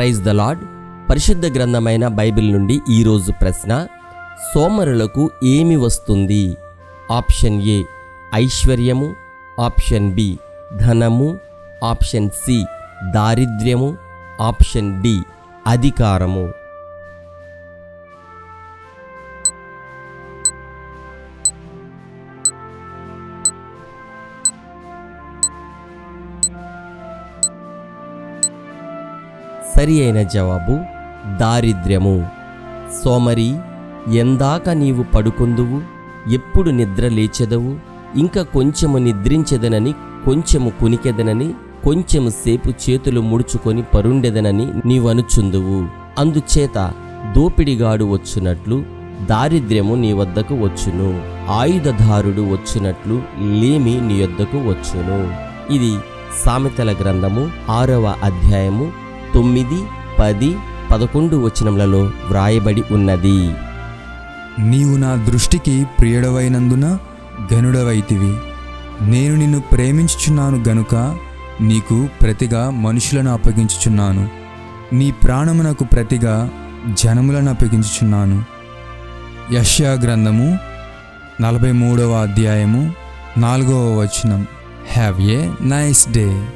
Praise the lord పరిశుద్ధ గ్రంథమైన Bible నుండి ఈరోజు ప్రశ్న సోమరులకు ఏమి వస్తుంది? ఆప్షన్ ఏ ఐశ్వర్యము. ఆప్షన్ బి ధనము. ఆప్షన్ సి దారిద్ర్యము. ఆప్షన్ డి అధికారము. సరి అయిన జవాబు దారిద్ర్యము. సోమరి ఎందాక నీవు పడుకొందువు ఎప్పుడు నిద్ర లేచెదవు ఇంకా కొంచెము నిద్రించెదనని కొంచెము కునికెదనని కొంచెము సేపు చేతులు ముడుచుకొని పరుండెదనని నీవనుచుందువు. అందుచేత దోపిడిగాడు వచ్చునట్లు దారిద్ర్యము నీ వద్దకు వచ్చును. ఆయుధదారుడు వచ్చినట్లు లేమి నీ వద్దకు వచ్చును. ఇది సామెతల గ్రంథము ఆరవ అధ్యాయము తొమ్మిది పది పదకొండు వచనములలో వ్రాయబడి ఉన్నది. నీవు నా దృష్టికి ప్రియుడవైనందున ఘనుడవైతివి. నేను నిన్ను ప్రేమించుచున్నాను గనుక నీకు ప్రతిగా మనుషులను అప్పగించుచున్నాను. నీ ప్రాణమునకు ప్రతిగా జనములను అప్పగించుచున్నాను. యష్యా గ్రంథము నలభై మూడవ అధ్యాయము నాలుగవ వచనం. Have a nice day.